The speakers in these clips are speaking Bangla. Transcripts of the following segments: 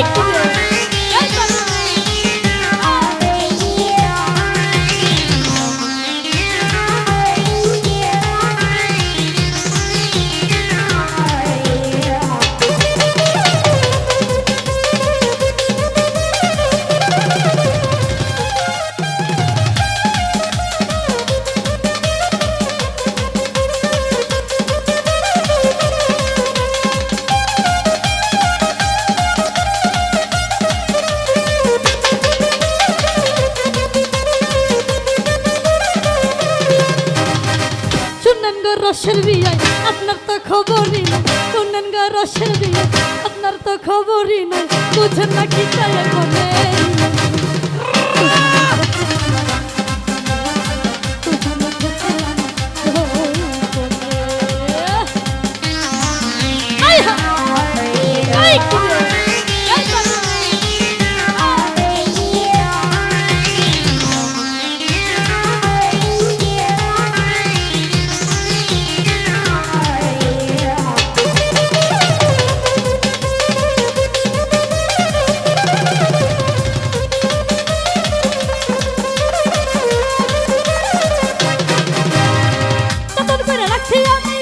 ¡Ay, রসের বিয়ায় আপনার তো খবরই নাই। শুনেন গা রসের বিয়ায় আপনার তো খবরই নাই। বুঝেন না কি চাই মনে Thank you. Tia Mi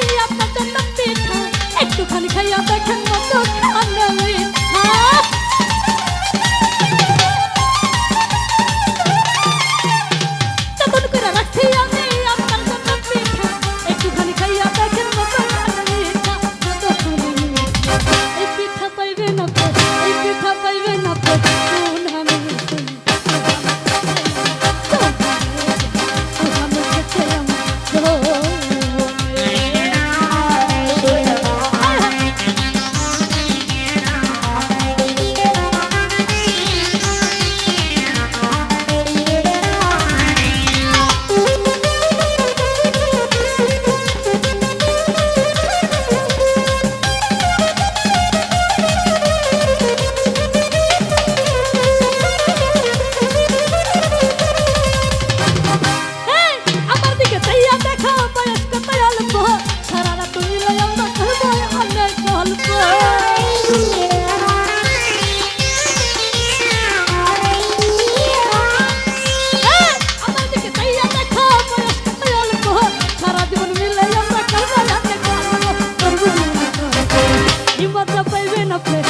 no place.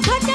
chocolate.